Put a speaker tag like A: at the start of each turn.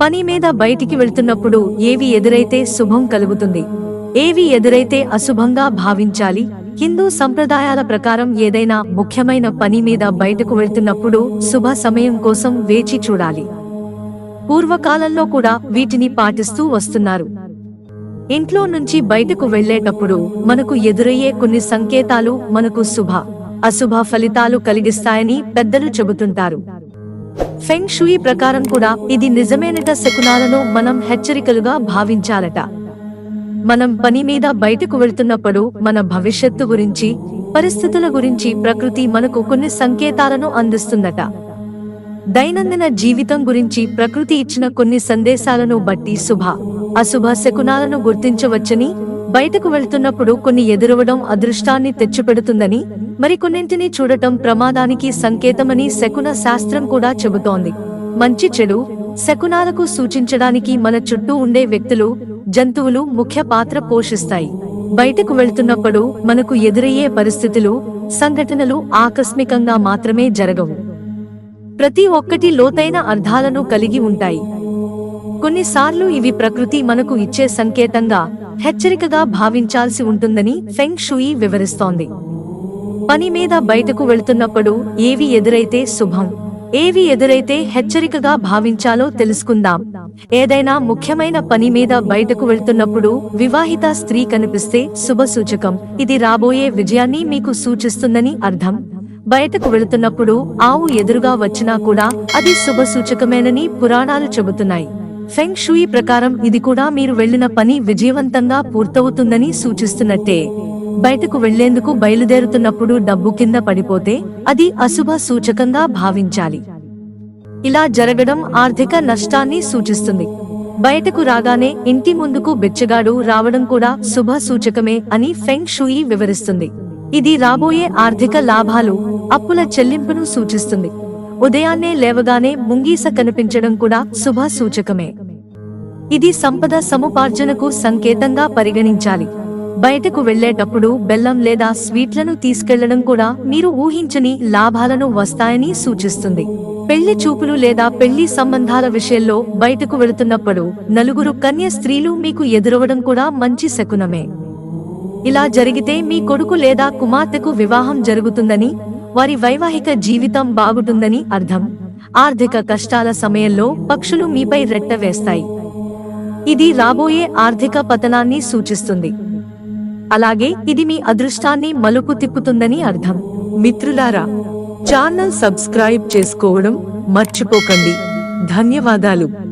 A: పని మీద బయటికి వెళ్తున్నప్పుడు ఏవి ఎదురైతే శుభం కలుగుతుంది? ఏవి ఎదురైతే అశుభంగా భావించాలి? హిందూ సంప్రదాయాల ప్రకారం ఏదైనా ముఖ్యమైన పని మీద బయటకు వెళ్తున్నప్పుడు శుభ సమయం కోసం వేచి చూడాలి. పూర్వకాలంలో కూడా వీటిని పాటిస్తూ వస్తున్నారు. ఇంట్లో నుంచి బయటకు వెళ్ళేటప్పుడు మనకు ఎదురయ్యే కొన్ని సంకేతాలు మనకు శుభ అశుభ ఫలితాలు కలిగిస్తాయని పెద్దలు చెబుతుంటారు. ఫెంగ్ షుయి ప్రకారం కూడా ఇది నిజమేనట శకునాలను మనం హెచ్చరికలుగా భావించాలట. మనం పని మీద బయటకు వెళ్తున్నప్పుడు మన భవిష్యత్తు గురించి పరిస్థితుల గురించి ప్రకృతి మనకు కొన్ని సంకేతాలను అందిస్తుందట. దైనందిన జీవితం గురించి ప్రకృతి ఇచ్చిన కొన్ని సందేశాలను బట్టి శుభ అశుభ శకునాలను గుర్తించవచ్చని బయటకు వెళ్తున్నప్పుడు కొన్ని ఎదురవడం అదృష్టాన్ని తెచ్చిపెడుతుందని మరికొన్నింటిని చూడటం ప్రమాదానికి సంకేతమని శకున శాస్త్రం కూడా చెబుతోంది. మంచి చెడు శకునాలకు సూచించడానికి మన చుట్టూ ఉండే వ్యక్తులు జంతువులు ముఖ్య పాత్ర పోషిస్తాయి. బయటకు వెళ్తున్నప్పుడు మనకు ఎదురయ్యే పరిస్థితులు సంఘటనలు ఆకస్మికంగా మాత్రమే జరగవు. ప్రతి ఒక్కటి లోతైన అర్థాలను కలిగి ఉంటాయి. కొన్నిసార్లు ఇవి ప్రకృతి మనకు ఇచ్చే సంకేతంగా హెచ్చరికగా భావించాల్సి ఉంటుందని ఫెంగ్ షుయి వివరిస్తోంది. పని మీద బయటకు వెళ్తున్నప్పుడు ఏవి ఎదురైతే శుభం ఏవి ఎదురైతే హెచ్చరికగా భావించాలో తెలుసుకుందాం. ఏదైనా ముఖ్యమైన పని మీద బయటకు వెళ్తున్నప్పుడు వివాహిత స్త్రీ కనిపిస్తే శుభ సూచకం. ఇది రాబోయే విజయాన్ని మీకు సూచిస్తుందని అర్థం. బయటకు వెళుతున్నప్పుడు ఆవు ఎదురుగా వచ్చినా కూడా అది శుభ సూచకమేనని పురాణాలు చెబుతున్నాయి. ఫెంగ్ షుయి ప్రకారం ఇది కూడా మీరు వెళ్ళిన పని విజయవంతంగా పూర్తవుతుందని సూచిస్తున్నట్టే. బయటకు వెళ్ళేందుకు బయలుదేరుతున్నప్పుడు డబ్బు కింద పడిపోతే అది అశుభ సూచకంగా భావించాలి. ఇలా జరగడం ఆర్థిక నష్టాన్ని సూచిస్తుంది. బయటకు రాగానే ఇంటి ముందుకు బిచ్చగాడు రావడం కూడా శుభ సూచకమే అని ఫెంగ్ షుయి వివరిస్తుంది. ఇది రాబోయే ఆర్థిక లాభాలు అప్పుల చెల్లింపును సూచిస్తుంది. ఉదయాన్నే లేవగానే ముంగీస కనిపించడం కూడా శుభ సూచకమే ఇది సంపద సముపార్జనకు సంకేతంగా పరిగణించాలి. బయటకు వెళ్ళేటప్పుడు బెల్లం లేదా స్వీట్లను తీసుకెళ్ళడం కూడా మీరు ఊహించని లాభాలను వస్తాయని సూచిస్తుంది. పెళ్ళి చూపులు లేదా పెళ్ళి సంబంధాల విషయంలో బయటకు వెళుతున్నప్పుడు నలుగురు కన్య స్త్రీలు మీకు ఎదురవడం కూడా మంచి శకునమే. ఇలా జరిగితే మీ కొడుకు లేదా కుమార్తెకు వివాహం జరుగుతుందని వారి వైవాహిక జీవితం బాగుంటుందని అర్థం. ఆర్థిక కష్టాల సమయంలో పక్షులు మీపై రెట్ట వేస్తాయి. ఇది రాబోయే ఆర్థిక పతనాన్ని సూచిస్తుంది. అలాగే ఇది మీ అదృష్టాన్ని మలుపు తిప్పుతుందని అర్థం. మిత్రులారా ఛానల్ సబ్స్క్రైబ్ చేసుకోవడం మర్చిపోకండి. ధన్యవాదాలు.